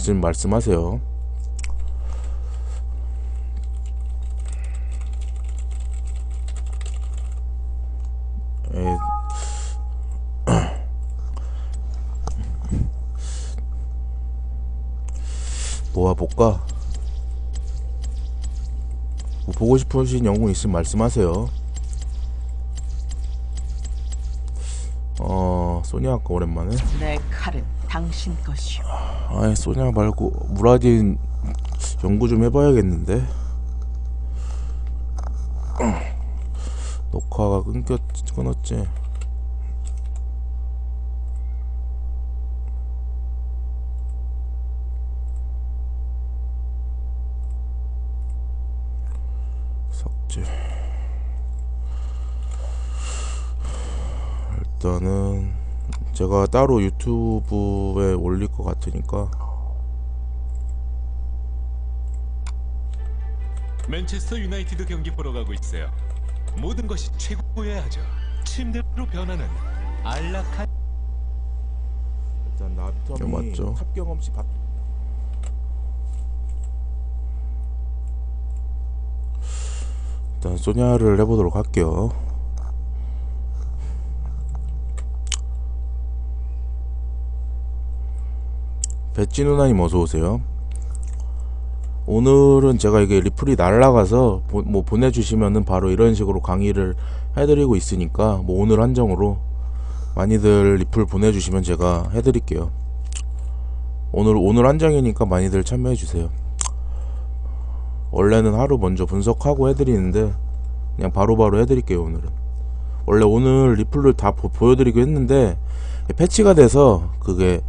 있으면 말씀하세요. 에... 모아볼까? 뭐 보고 싶으신 영웅 있으면 말씀하세요. 어, 소니아 아까 오랜만에. 내 칼은 당신 것이오. 아이, 소니아 말고 무라딘 연구 좀 해봐야겠는데. 녹화가 끊겼, 끊었지. 삭제. 일단은 제가 따로 유튜브에 올릴 것 같으니까 맨체스터 유나이티드 경기 보러 가고 있어요. 모든 것이 최고여야 하죠. 침대로 변하는 안락한 일단 나비텀이 맞죠. 탑경 없이 받... 일단 소냐를 해보도록 할게요. 배지 누나님 어서 오세요. 오늘은 제가 이게 리플이 날라가서 보, 뭐 보내주시면은 바로 이런 식으로 강의를 해드리고 있으니까 뭐 오늘 한정으로 많이들 리플 보내주시면 제가 해드릴게요. 오늘 오늘 한정이니까 많이들 참여해 주세요. 원래는 하루 먼저 분석하고 해드리는데 그냥 바로바로 해드릴게요 오늘은. 원래 오늘 리플을 다 보, 보여드리고 했는데 패치가 돼서 그게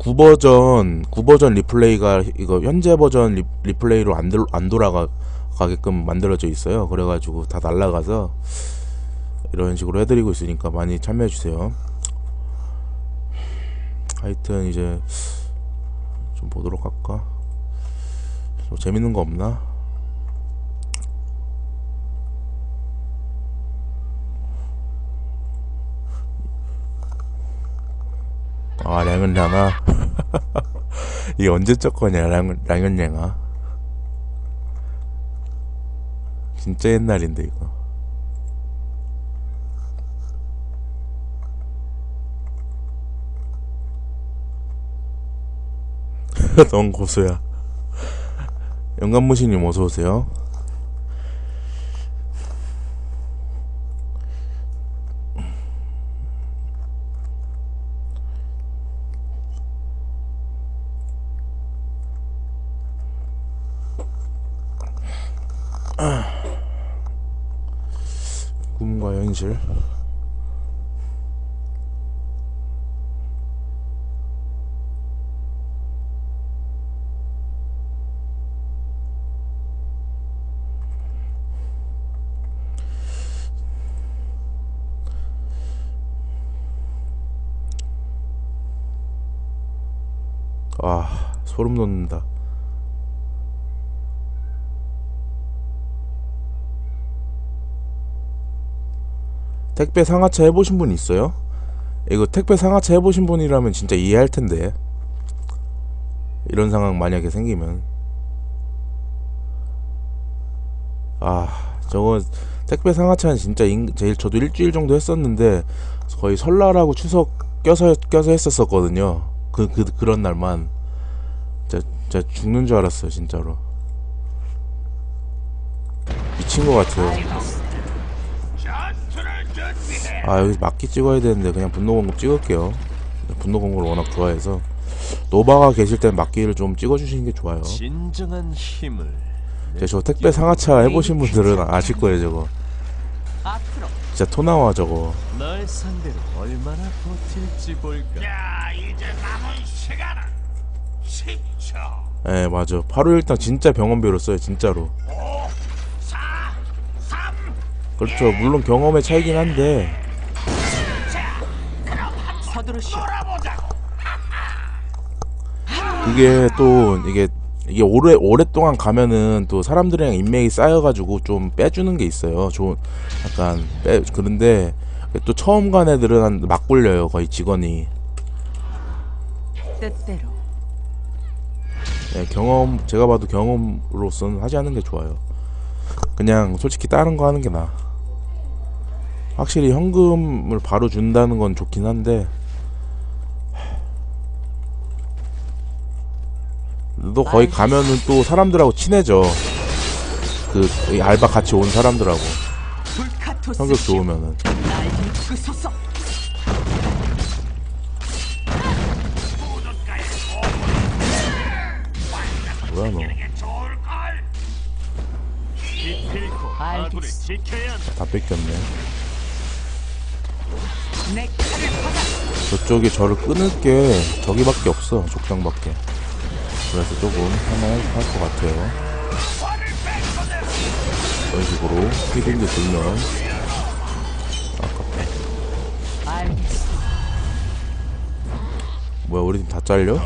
9버전 9버전 리플레이가 이거 현재 버전 리, 리플레이로 안, 들, 안 돌아가게끔 만들어져 있어요. 그래가지고 다 날라가서 이런 식으로 해드리고 있으니까 많이 참여해 주세요. 하여튼 이제 좀 보도록 할까? 뭐 재밌는 거 없나? 아 량은 량아 이게 언제적 거냐 량아 진짜 옛날인데 이거 넌 고수야. 영감무신님 어서 오세요. 꿈과 현실. 아 소름 돋는다 택배 상하차 해보신 분 있어요? 이거 택배 상하차 해보신 분이라면 진짜 이해할 텐데. 이런 상황 만약에 생기면. 아 저거 택배 상하차는 진짜 인, 제일 저도 일주일 정도 했었는데 거의 설날하고 추석 껴서 껴서 했었었거든요. 그, 그 그런 날만. 진짜, 진짜 죽는 줄 알았어요 진짜로. 미친 것 같아요 아 여기 막기 찍어야 되는데 그냥 분노 공급 찍을게요. 분노 공급을 워낙 좋아해서. 노바가 계실 땐 막기를 좀 찍어주시는 게 좋아요. 진정한 힘을 저 택배 상하차 해보신 분들은 아실 거예요 저거. 진짜 토 나와 저거. 널 상대로 얼마나 버틸지 볼까. 자, 이제 남은 시간은 10초. 예 맞아. 하루 일당 진짜 병원비로 써요 진짜로. 4, 3, 그렇죠. 물론 경험의 차이긴 한데 서두르시오. 그게 또 이게 이게 오래 오랫동안 가면은 또 사람들이랑 인맥이 쌓여가지고 좀 빼주는 게 있어요. 좋은 약간 빼 그런데 또 처음 간 애들은 한 막 굴려요 거의 직원이. 뜻대로 네, 경험 제가 봐도 경험으로서는 하지 않는 게 좋아요. 그냥 솔직히 다른 거 하는 게 나아. 확실히 현금을 바로 준다는 건 좋긴 한데 너 거기 가면은 또 사람들하고 친해져. 그이 알바 같이 온 사람들하고. 성격 좋으면은. 뭐야 너. 다. 뺏겼네. 저쪽에 저를 끊을 게. 저기밖에 없어. 족장밖에 그래서 조금 할만할 것 같아요. 이런 식으로 히딩도 들면 아깝다 뭐야 우리 팀 다 잘려?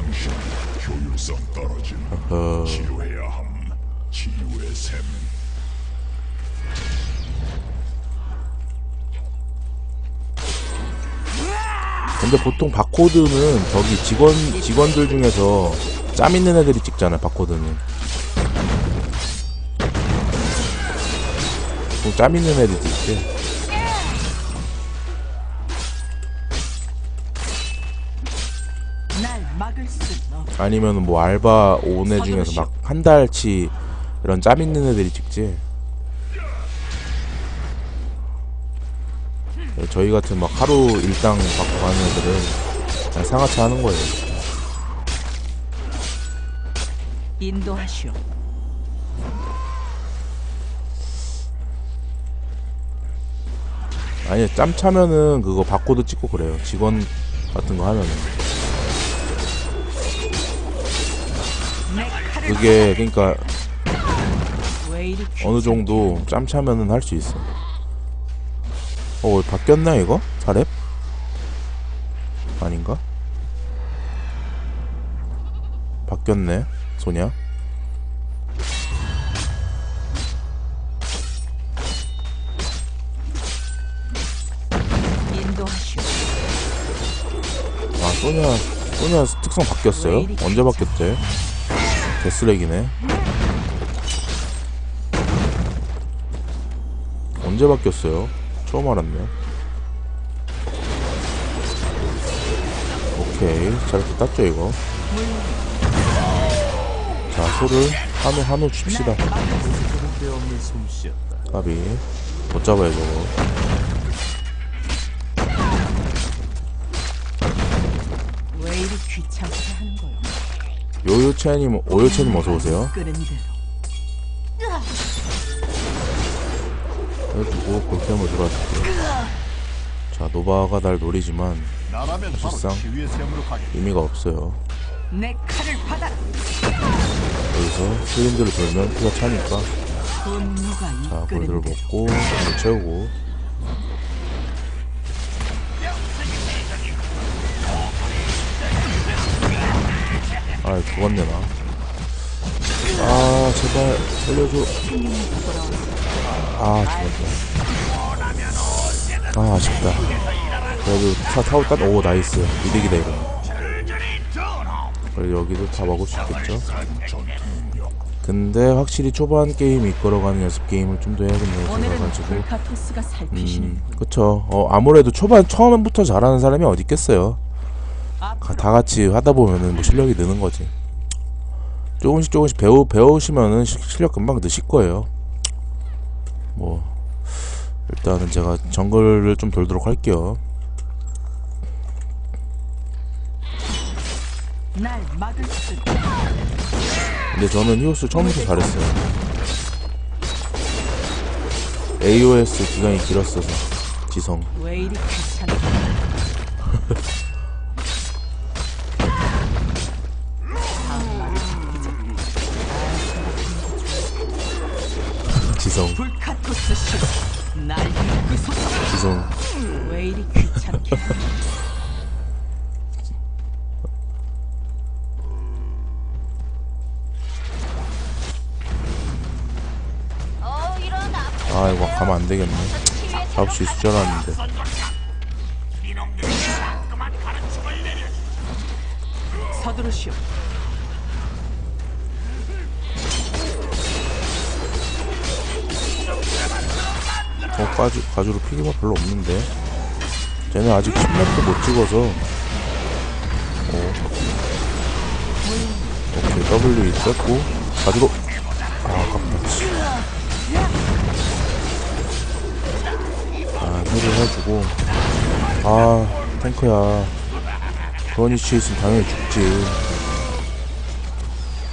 근데 보통 바코드는 저기 직원 직원들 중에서 짬 있는 애들이 찍잖아 바코드는 짬 있는 애들이 찍지. 아니면 뭐 알바 온 애 중에서 막 한 달치 이런 짬 있는 애들이 찍지. 네, 저희 같은 막 하루 일당 받고 가는 애들은 그냥 상하차 하는 거예요. 인도하시오 아니 짬 차면은 그거 바코드 찍고 그래요. 직원 같은 거 하면은 그게 그러니까 어느 정도 짬 차면은 할 수 있어. 어 바뀌었나 이거? 사렙? 아닌가? 바뀌었네 소냐. 인도하시오 아 소냐 소냐 특성 바뀌었어요? 언제 바뀌었대? 개쓰레기네 언제 바뀌었어요? 처음 알았네 오케이 잘했다 땄죠 이거 자 소를 한우 한우 칩시다. 까비 못 잡아요 저거. 왜 이리 귀찮게 하는 거요? 요요채님 오요채님 어서오세요. 끄는 대로. 해주고 골템을 들어왔을게요. 자 노바가 날 노리지만 사실상. 의미가 없어요. 내 칼을 받아 여기서 슬린드를 돌면 피가 차니까. 자 골드를 먹고 골을 채우고. 아 죽었네 나아 제발 살려줘. 아 죽었다 아 아쉽다. 그래도 차 타고 딴오 나이스. 이득이다 이거 그래도 여기도 다 먹을 수 있겠죠 근데 확실히 초반 게임 이끌어가는 연습 게임을 좀 더 해야겠네요 그래가지고 음, 그쵸. 어, 아무래도 초반, 처음부터 잘하는 사람이 어디 있겠어요. 가- 다 같이 하다 보면은 뭐 실력이 느는 거지. 조금씩 조금씩 배우, 배우시면은 시- 실력 금방 느실 거예요. 뭐, 일단은 제가 정글을 좀 돌도록 할게요. 근데 저는 히오스 처음부터 잘했어요. AOS 기간이 길었어서, 지성. 지성. 지성. 아 이거 가면 안 되겠네. 잡을 수 있을 줄 알았는데. 서두르시오. 가주, 가주로 피기가 별로 없는데. 쟤는 아직 침략도 못 찍어서. 오. 오케이 W 있었고. 가주로. 아 아깝다 씨. 아 힐을 해주고 아 탱크야 그런 위치에 있으면 당연히 죽지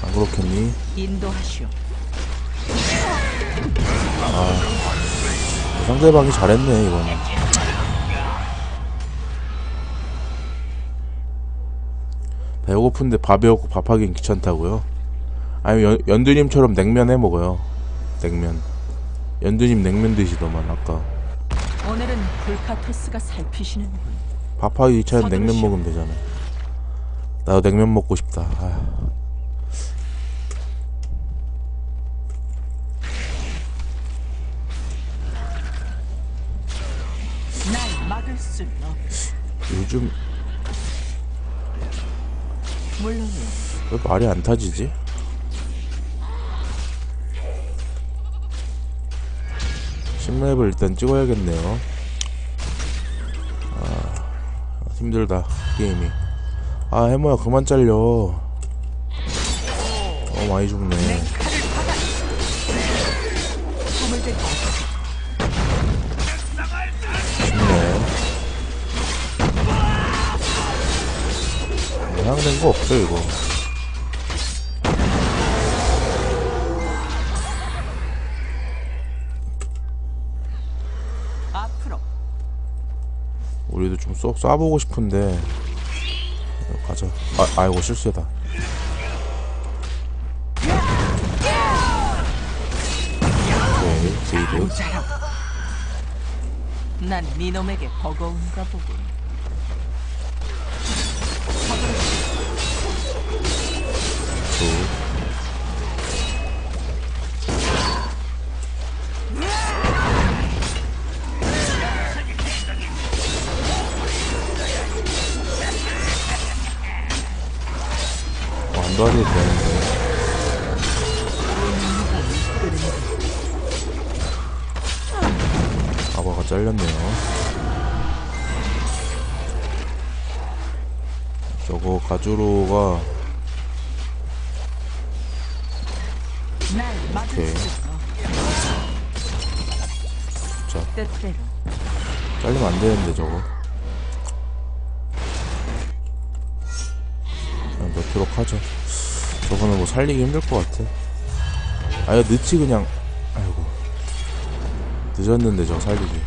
안 그렇겠니? 인도하시오. 상대방이 잘했네 이거는 배고픈데 밥이 없고 밥하긴 귀찮다고요? 아니 연, 연두님처럼 냉면 해 먹어요 냉면 연두님 냉면 드시더만 아까 오늘은 불카토스가 살피시는군. 밥하기 귀찮은 냉면 서두르시오. 먹으면 되잖아 나도 냉면 먹고 싶다 아. 날 막을 없. 요즘 물론 왜 말이 안 타지지? 신맵을 일단 찍어야겠네요. 아, 힘들다 게임이. 아 해모야 그만 잘려. 어 많이 죽네. 죽네. 해양된 거 없어 이거. 우리도 좀 쏙 쏴보고 싶은데 가자 아, 아이고 실수다 오케이 제이드. 난 니놈에게 버거운가 보군. 어, 안 도와줘도 되는데 아바가 잘렸네요 저거 가주로가 오케이. 자 잘리면 안 되는데 저거 하죠. 저거는 뭐 살리기 힘들 것 같아. 아예 늦지 그냥. 아이고. 늦었는데 저거 살리기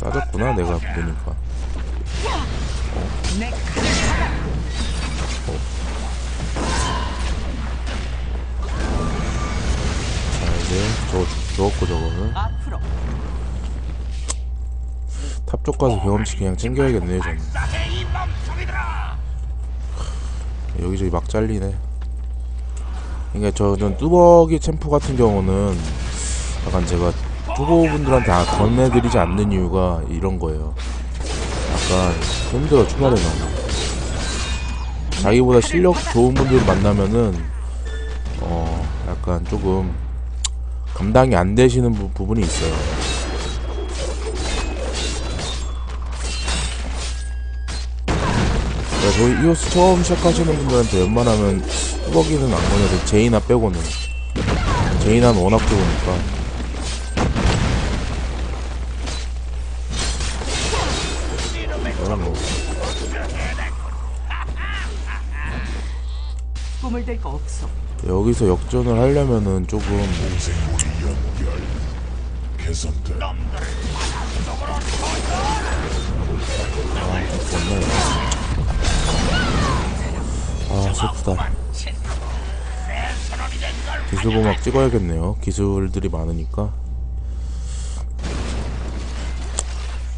싸졌구나 내가 보니까. 내 칼을 받아. 자 이제 저거 죽- 죽었고 저거는 탑 쪽 가서 경험치 그냥 챙겨야겠네요 저는. 여기저기 막 잘리네. 그러니까 저는 뚜벅이 챔프 같은 경우는 약간 제가 투고분들한테 다 건네드리지 않는 이유가 이런 거예요. 약간 힘들어 초반에 너무. 자기보다 실력 좋은 분들 만나면은 어 약간 조금 감당이 안 되시는 부, 부분이 있어요. 그러니까 저희 이오스 처음 시작하시는 분들한테 웬만하면 뚜벅이는 안 걸려도 제이나 빼고는. 제이나는 워낙 좋으니까. 그럼 뭐 꿈을 댈거 없어. 여기서 역전을 하려면은 조금 아 슬프다 기술 보막 찍어야겠네요 기술들이 많으니까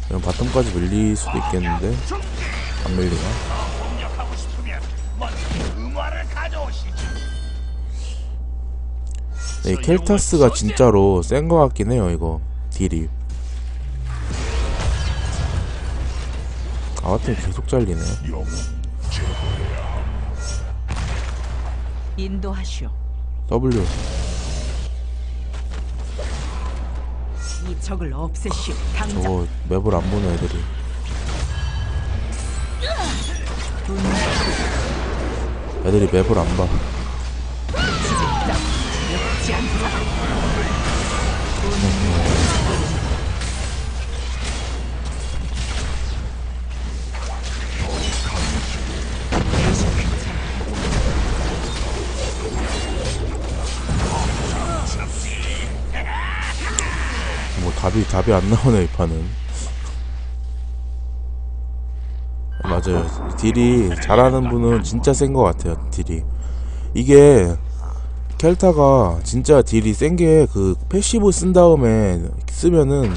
그럼 바텀까지 밀릴 수도 있겠는데 안 밀리나? 네, 켈타스가 진짜로 센 거 같긴 해요, 이거. 딜이. 아, 같은 계속 잘리네. 인도하시오. W. 이 적을 없애시오. 당장. 저거 맵을 안 보는 애들이. 애들이 맵을 안 봐 답이 안 나오네 이 판은. 맞아요. 딜이 잘하는 분은 진짜 센 것 같아요 딜이. 이게 켈타가 진짜 딜이 센 게 그 패시브 쓴 다음에 쓰면은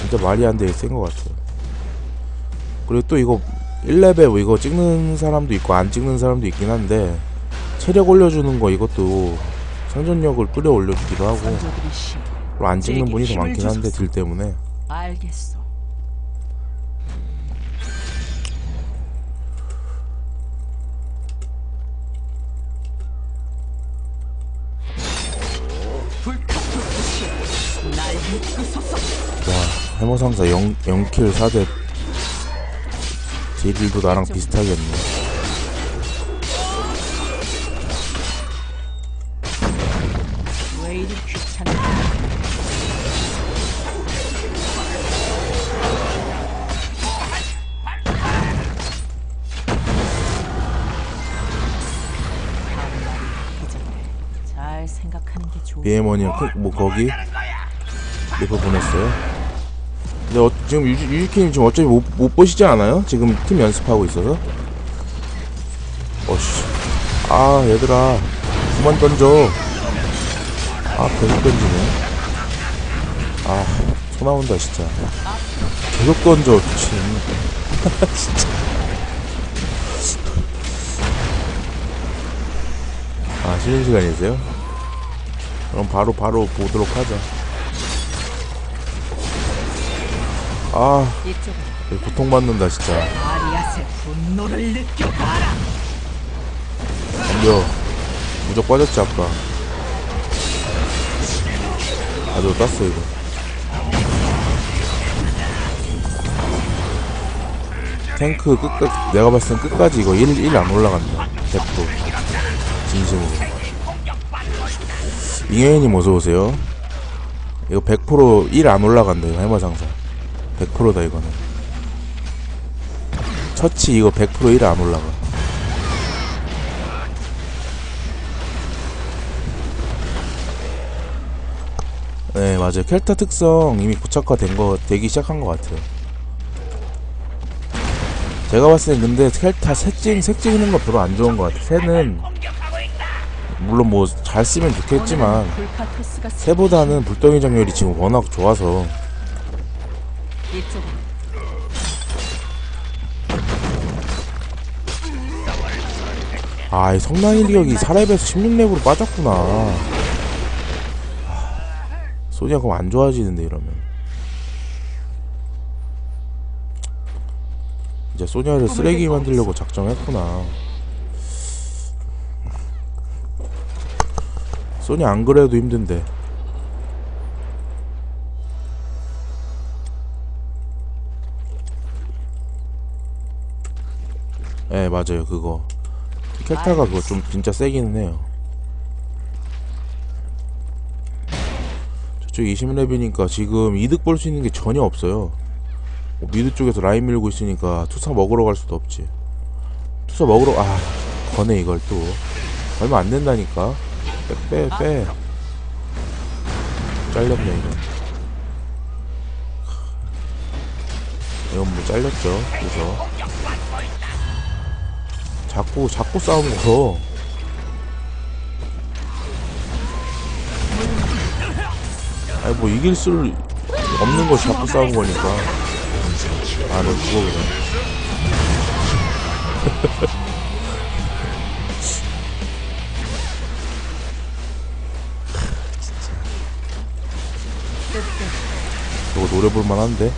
진짜 말이 안 되게 센 것 같아요. 그리고 또 이거 1레벨 이거 찍는 사람도 있고 안 찍는 사람도 있긴 한데 체력 올려주는 거 이것도 생존력을 끌어 올려주기도 하고. 선조들이 심. 별로 안 찍는 분이 더 많긴 한데. 딜 때문에 이끄소서. 와 해머상사 0, 0킬 4대 딜도 나랑 비슷하겠네 비에머니 뭐 거기? 리프 보냈어요? 근데 어, 지금 유지, 유지키님 지금 어차피 못, 못 보시지 않아요? 지금 팀 연습하고 있어서? 어씨. 아 얘들아. 그만 던져. 아 계속 던지네. 아 소 나온다 진짜. 계속 던져 미친 진짜. 아 쉬는 시간이세요? 그럼 바로 바로 보도록 하죠 아 고통받는다 진짜. 느껴봐라. 덤벼. 무적 빠졌지 아까. 아주 땄어 이거. 탱크 끝까지 내가 봤을 땐 끝까지 이거 1, 1 안 올라간다. 100% 진심으로 잉여인님 어서오세요. 이거 100%1 안 올라간다 이거 해마상사. 100%다 이거는. 처치 이거 100% 1안 올라가. 네 맞아요. 켈타 특성 이미 고착화된 거 되기 시작한 것 같아요. 제가 봤을 땐 근데 켈타 색찍 색 찍는 거 별로 안 좋은 것 같아 새는 물론 뭐 잘 쓰면 좋겠지만 새보다는 불덩이 정렬이 지금 워낙 좋아서. 아이 성난이 리력이 4렙에서 16렙으로 빠졌구나. 아, 소니가 그럼 안 좋아지는데 이러면. 이제 소니아를 쓰레기 만들려고 작정했구나 소니 안 그래도 힘든데 예 네, 맞아요 그거 켈타가 그거 좀 진짜 세기는 해요. 저쪽 20렙이니까 지금 이득 볼 수 있는 게 전혀 없어요. 뭐 미드 쪽에서 라인 밀고 있으니까 투사 먹으러 갈 수도 없지. 투사 먹으러 아 거네 이걸 또 얼마 안 된다니까. 빼 빼 빼. 잘렸네 이건. 이건 뭐 잘렸죠. 그래서. 자꾸 자꾸 싸우는 거. 아니 뭐 이길 수 없는 거 자꾸 싸운 거니까. 아, 너 죽어 그래. 이거 노려볼 만한데?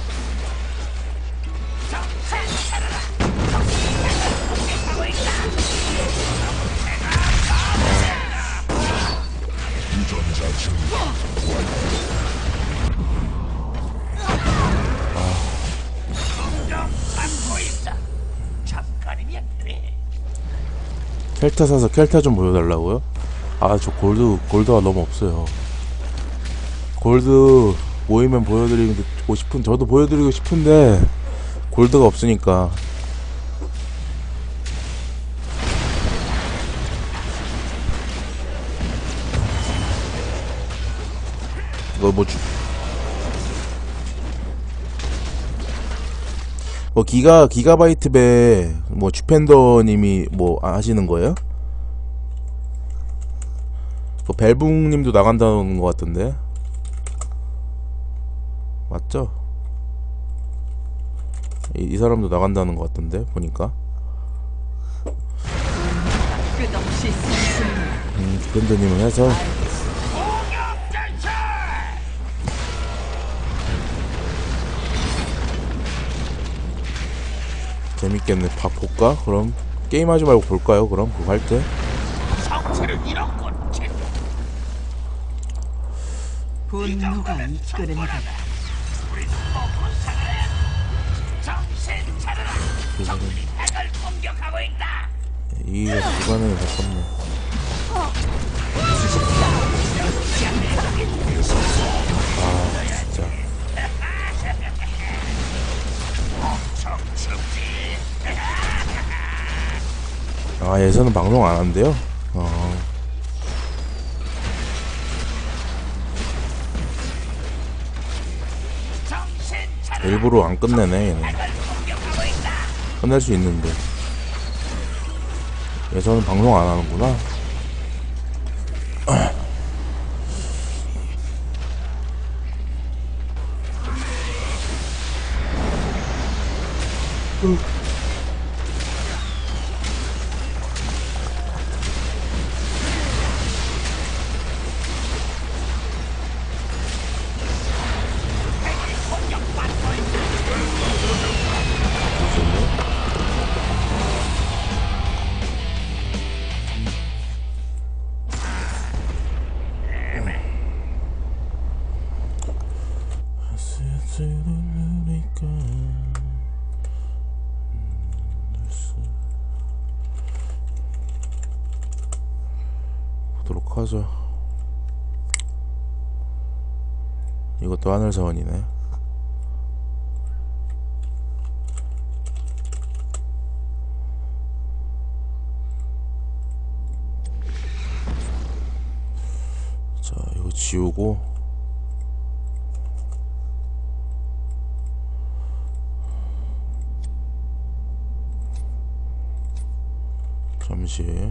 켈타 사서 켈타 좀 보여달라고요? 아 저 골드 골드가 너무 없어요 골드 모이면 보여드리고 싶은 저도 보여드리고 싶은데 골드가 없으니까 이거 뭐 주... 뭐 기가 기가바이트 배뭐 주펜더 님이 뭐 하시는 거예요? 그 벨붕 님도 나간다는 것 같던데 맞죠? 이, 이 사람도 나간다는 것 같던데 보니까. 음, 주펜더님은 해서 재밌겠네 밥 볼까? 그럼 게임하지 말고 볼까요? 그럼 그거 할 때? 분노가 이끄는다. 있다. 이게 주간에 가깝네 아 진짜 아 예선은 방송 안 한대요? 어. 일부러 안 끝내네 얘는. 끝낼 수 있는데. 예선은 방송 안 하는구나 하죠 이것도 하늘사원이네. 자 이거 지우고. 잠시